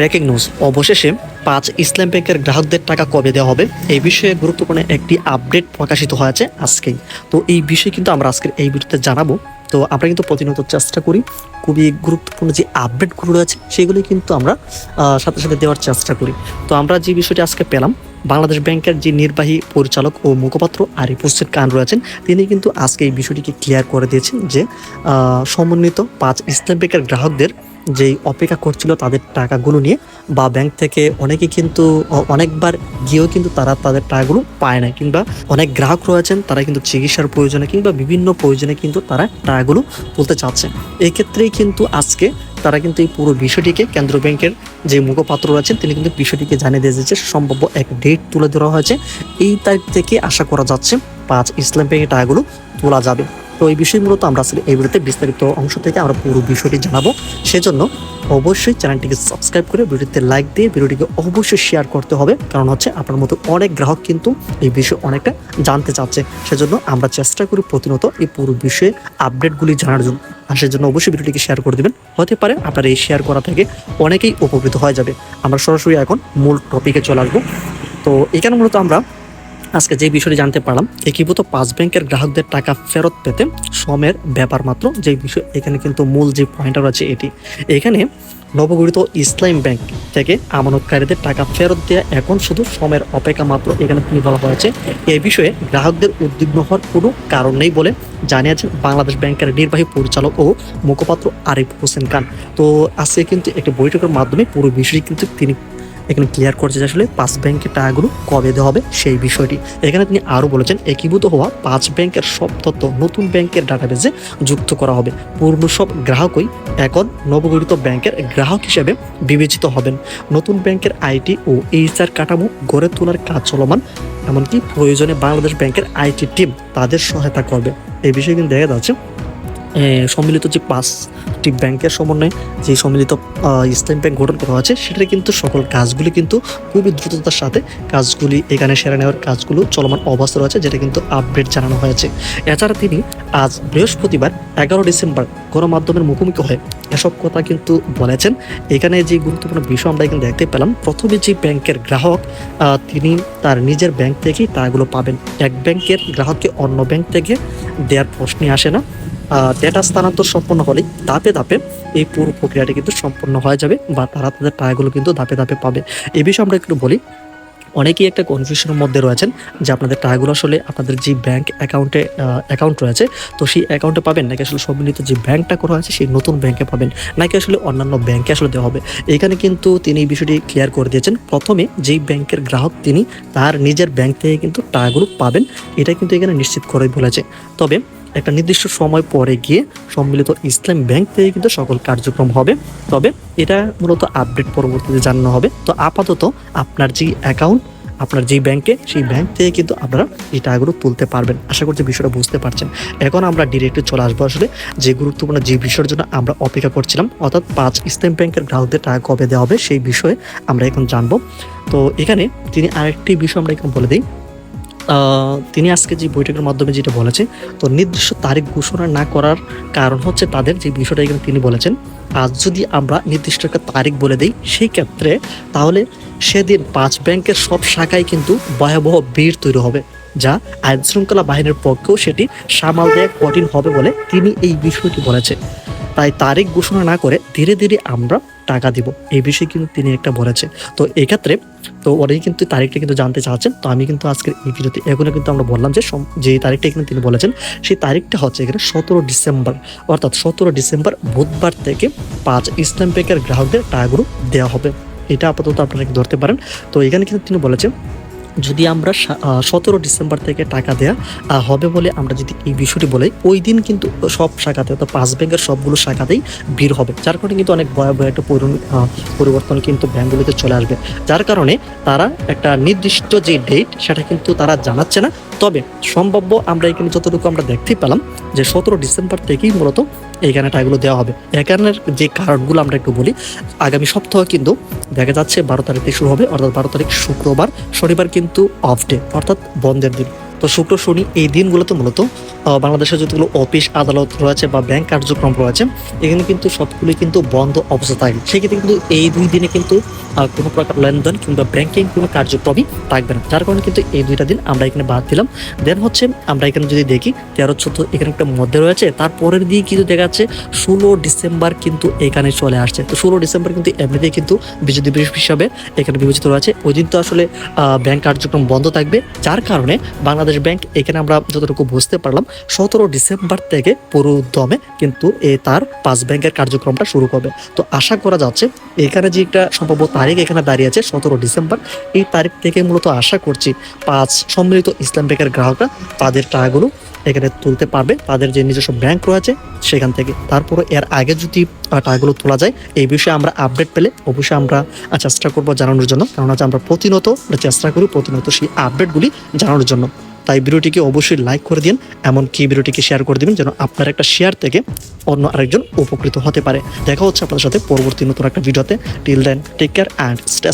Breaking news. অবশেষে পাঁচ ইসলাম ব্যাংকের গ্রাহকদের টাকা কবে দেওয়া হবে, এই বিষয়ে গুরুত্বপূর্ণ একটি আপডেট প্রকাশিত হয়েছে আজকেই। তো এই বিষয়ে কিন্তু আমরা আজকের এই ভিডিওতে জানাব। তো আমরা কিন্তু প্রতিনিয়ত চেষ্টা করি খুবই গুরুত্বপূর্ণ যে আপডেটগুলো রয়েছে সেগুলি কিন্তু আমরা সাথে সাথে দেওয়ার চেষ্টা করি। তো আমরা যে বিষয়টি আজকে পেলাম, বাংলাদেশ ব্যাংকের যে নির্বাহী পরিচালক ও মুখপাত্র আরিফ হোসেন খান রয়েছেন, তিনি কিন্তু আজকে এই বিষয়টিকে ক্লিয়ার করে দিয়েছেন যে সমন্বিত পাঁচ ইসলাম ব্যাংকের গ্রাহকদের যেই অপেক্ষা করছিল তাদের টাকাগুলো নিয়ে বা ব্যাংক থেকে অনেকে কিন্তু অনেকবার গিয়েও কিন্তু তারা তাদের টাকাগুলো পায় না কিংবা অনেক গ্রাহক রয়েছেন তারা কিন্তু চিকিৎসার প্রয়োজনে কিংবা বিভিন্ন প্রয়োজনে কিন্তু তারা টাকাগুলো তুলতে চাচ্ছে। এই ক্ষেত্রেই কিন্তু আজকে তারা কিন্তু এই পুরো বিষয়টিকে কেন্দ্র ব্যাংকের যে মুখপাত্র রয়েছেন তিনি কিন্তু বিষয়টিকে জানিয়ে দিয়েছে সম্ভাব্য এক ডেট তুলে ধরা হয়েছে। এই তারিখ থেকে আশা করা যাচ্ছে পাঁচ ইসলাম ব্যাংকের টাকাগুলো তোলা যাবে। তো এই বিষয় মূলত আমরা আসলে এই ভিডিওতে বিস্তারিত অংশ থেকে আমরা পুরো বিষয়টি জানাব। সেজন্য অবশ্যই চ্যানেলটিকে সাবস্ক্রাইব করে ভিডিওতে লাইক দিয়ে ভিডিওটিকে অবশ্যই শেয়ার করতে হবে। কারণ হচ্ছে আপনার মতো অনেক গ্রাহক কিন্তু এই বিষয়ে অনেকটা জানতে চাচ্ছে। সেজন্য আমরা চেষ্টা করি প্রতিনিয়ত এই পুরো বিষয়ে আপডেটগুলি জানার জন্য। আর সেজন্য অবশ্যই ভিডিওটিকে শেয়ার করে দেবেন। হতে পারে আপনার এই শেয়ার করা থেকে অনেকেই উপকৃত হয়ে যাবে। আমরা সরাসরি এখন মূল টপিকে চলে আসব। তো এখানে মূলত আমরা আজকে যে বিষয়টি জানতে পারলাম, একীভূত পাঁচ ব্যাংকের গ্রাহকদের টাকা ফেরত পেতে শ্রমের ব্যাপার মাত্র যে বিষয়, এখানে কিন্তু মূল যে পয়েন্টটা রয়েছে এটি। এখানে নবগঠিত ইসলাম ব্যাংক থেকে আমানতকারীদের টাকা ফেরত দেওয়া এখন শুধু শ্রমের অপেক্ষা মাত্র এখানে তিনি বলা হয়েছে। এ বিষয়ে গ্রাহকদের উদ্বিগ্ন হওয়ার কোনো কারণ নেই বলে জানিয়েছেন বাংলাদেশ ব্যাংকের নির্বাহী পরিচালক ও মুখপাত্র আরিফ হোসেন খান। তো আজকে কিন্তু একটি বৈঠকের মাধ্যমে পুরো বিষয়টি কিন্তু তিনি এখানে ক্লিয়ার করছে যে আসলে পাঁচ ব্যাংকের টাকাগুলো কবে দেওয়া হবে সেই বিষয়টি। এখানে তিনি আরও বলেছেন, একীভূত হওয়া পাঁচ ব্যাংকের সব তথ্য নতুন ব্যাংকের ডাটাবেজে যুক্ত করা হবে। পূর্ণ সব গ্রাহকই এখন নবগঠিত ব্যাংকের গ্রাহক হিসেবে বিবেচিত হবেন। নতুন ব্যাংকের আইটি ও এইচআর কাঠামো গড়ে তোলার কাজ চলমান, এমনকি প্রয়োজনে বাংলাদেশ ব্যাংকের আইটি টিম তাদের সহায়তা করবে। এই বিষয়ে কিন্তু দেখা যাচ্ছে সম্মিলিত যে পাঁচটি ব্যাংকের সমন্বয়ে যে সম্মিলিত ইসলাম ব্যাংক গঠন করা হয়েছে, সেটার কিন্তু সকল কাজগুলি কিন্তু খুবই দ্রুততার সাথে কাজগুলি এখানে সেরে নেওয়ার কাজগুলো চলমান অবস্থা রয়েছে, যেটা কিন্তু আপডেট জানানো হয়েছে। এছাড়া তিনি আজ বৃহস্পতিবার এগারো ডিসেম্বর গণমাধ্যমের মুখোমুখি হয়ে এসব কথা কিন্তু বলেছেন। এখানে যে গুরুত্বপূর্ণ বিষয় আমরা এখানে দেখতে পেলাম, প্রথমে যে ব্যাংকের গ্রাহক তিনি তার নিজের ব্যাংক থেকেই টাকাগুলো পাবেন। এক ব্যাংকের গ্রাহককে অন্য ব্যাংক থেকে দেওয়ার প্রশ্নই আসে না। ডেটা স্থানান্তর সম্পন্ন হলেই ধাপে ধাপে এই পুরো প্রক্রিয়াটি কিন্তু সম্পন্ন হয়ে যাবে বা তারা তাদের টাকাগুলো কিন্তু ধাপে ধাপে পাবে। এ বিষয়ে আমরা একটু বলি, অনেকেই একটা কনফিউশনের মধ্যে রয়েছেন যে আপনাদের টাকাগুলো আসলে আপনাদের যে ব্যাংক অ্যাকাউন্টে অ্যাকাউন্ট রয়েছে, তো সেই অ্যাকাউন্টে পাবেন নাকি আসলে সম্মিলিত যে ব্যাংকটা করা আছে সেই নতুন ব্যাংকে পাবেন নাকি আসলে অন্যান্য ব্যাংকে আসলে দেওয়া হবে? এখানে কিন্তু তিনি এই বিষয়টি ক্লিয়ার করে দিয়েছেন। প্রথমে যেই ব্যাংকের গ্রাহক তিনি তার নিজের ব্যাংক থেকে কিন্তু টাকাগুলো পাবেন, এটা কিন্তু এখানে নিশ্চিত করে বলেছে। তবে একটা নির্দিষ্ট সময় পরে গিয়ে সম্মিলিত ইসলাম ব্যাংক থেকে কিন্তু সকল কার্যক্রম হবে। তবে এটা মূলত আপডেট পরবর্তীতে জানানো হবে। তো আপাতত আপনার যে অ্যাকাউন্ট আপনার যেই ব্যাংকে সেই ব্যাংক থেকে কিন্তু আপনারা এই টাকাগুলো তুলতে পারবেন। আশা করছি বিষয়টা বুঝতে পারছেন। এখন আমরা ডিরেক্টলি চলে আসব আসলে যে গুরুত্বপূর্ণ যে বিষয়ের জন্য আমরা অপেক্ষা করছিলাম, অর্থাৎ পাঁচ ইসলাম ব্যাংকের গ্রাহকদের টাকা কবে দেওয়া হবে সেই বিষয়ে আমরা এখন জানব। তো এখানে তিনি আরেকটি বিষয় আমরা এখন বলে দিই। তিনি আজকে যে বৈঠকের মাধ্যমে যেটা বলেছে তো নির্দিষ্ট তারিখ ঘোষণা না করার কারণ হচ্ছে তাদের যে বিষয়টা এখানে তিনি বলেছেন, আজ যদি আমরা নির্দিষ্ট একটা তারিখ বলে দিই, সেই ক্ষেত্রে তাহলে সেদিন পাঁচ ব্যাংকের সব শাখায় কিন্তু ভয়াবহ ভিড় তৈরি হবে, যা আইন শৃঙ্খলা বাহিনীর পক্ষেও সেটি সামাল দেওয়া কঠিন হবে বলে তিনি এই বিষয়টি বলেছে তাই তারিখ ঘোষণা না করে ধীরে ধীরে আমরা টাকা দিব। এই বিষয়ে কিন্তু তিনি একটা বলেছে তো এক্ষেত্রে তো ওরাই কিন্তু তারিখটা কিন্তু জানতে চাচ্ছেন। তো আমি কিন্তু আজকের এই ভিডিওতে এগুলো কিন্তু আমরা বললাম যে যে তারিখটা এখানে তিনি বলেছেন, সেই তারিখটা হচ্ছে এখানে সতেরো ডিসেম্বর। অর্থাৎ সতেরো ডিসেম্বর বুধবার থেকে পাঁচ ইসলাম ব্যাংকের গ্রাহকদের টাকাগুলো দেওয়া হবে। এটা আপাতত আপনারা ধরতে পারেন। তো এখানে কিন্তু তিনি বলেছেন যদি আমরা সতেরো ডিসেম্বর থেকে টাকা দেয়া হবে বলে আমরা যদি এই বিষয়টি বলি, ওই দিন কিন্তু সব শাখাতে অর্থাৎ পাঁচ ব্যাংকের সবগুলো শাখাতেই ভিড় হবে। যার কারণে কিন্তু অনেক ভয়াবহ একটা পরিবর্তন কিন্তু ব্যাংকগুলোতে চলে আসবে। যার কারণে তারা একটা নির্দিষ্ট যে ডেট সেটা কিন্তু তারা জানাচ্ছে না। তবে সম্ভাব্য আমরা এখানে যতটুকু আমরা দেখতে পেলাম যে সতেরো ডিসেম্বর থেকেই মূলত এইখানে টাকাগুলো দেওয়া হবে। এখানের যে কারণগুলো আমরা একটু বলি, আগামী সপ্তাহ কিন্তু দেখা যাচ্ছে বারো তারিখ শুরু হবে, অর্থাৎ বারো তারিখ শুক্রবার, শনিবার কিন্তু অফ ডে অর্থাৎ বন্ধের দিন। তো শুক্র, শনি এই দিনগুলোতে মূলত বাংলাদেশের যতগুলো অফিস, আদালত রয়েছে বা ব্যাংক কার্যক্রম রয়েছে, এখানে কিন্তু সবগুলোই কিন্তু বন্ধ অবস্থা থাকে সেক্ষেত্রে কিন্তু এই দুই দিনে কিন্তু কোনো প্রকার লেনদেন কিংবা ব্যাংকিং কোনো কার্যক্রমই থাকবে না। যার কারণে কিন্তু এই দুইটা দিন আমরা এখানে বাদ দিলাম। দেন হচ্ছে, আমরা এখানে যদি দেখি, তেরো, চোদ্দ এখানে একটা মধ্যে রয়েছে, তারপরের দিকে কিন্তু দেখা যাচ্ছে, ষোলো ডিসেম্বর কিন্তু এখানে চলে আসছে। তো ষোলো ডিসেম্বর কিন্তু এমনিতেই কিন্তু বিজয় দিবস হিসাবে এখানে বিবেচিত রয়েছে। ওই দিন তো আসলে ব্যাংক কার্যক্রম বন্ধ থাকবে। যার কারণে বাংলাদেশ ব্যাংক এখানে আমরা যতটুকু বুঝতে পারলাম, সতেরো ডিসেম্বর থেকে পুরো উদ্যমে কিন্তু এ তার পাঁচ ব্যাংকের কার্যক্রমটা শুরু হবে তো আশা করা যাচ্ছে এখানে যে একটা সম্ভাব্য তারিখ এখানে দাঁড়িয়েছে সতেরো ডিসেম্বর, এই তারিখ থেকে মূলত আশা করছি পাঁচ সম্মিলিত ইসলাম ব্যাংকের গ্রাহকরা তাদের টাকাগুলো এখানে তুলতে পারবে। তাদের যে নিজস্ব ব্যাংক রয়েছে, সেখান থেকে। তারপরে এর আগে যদি টাকাগুলো তোলা যায়, এই বিষয়ে আমরা আপডেট পেলে অবশ্যই আমরা চেষ্টা করব জানানোর জন্য। কারণ হচ্ছে আমরা প্রতিনিয়ত চেষ্টা করি প্রতিনিয়ত সেই আপডেটগুলি জানানোর জন্য। তাই ভিডিওটিকে অবশ্যই লাইক করে দিন, এমনকি ভিডিওটিকে শেয়ার করে দিবেন যেন আপনার একটা শেয়ার থেকে অন্য আরেকজন উপকৃত হতে পারে। দেখা হচ্ছে আপনাদের সাথে পরবর্তী নতুন একটা ভিডিওতে। Till then take care and stay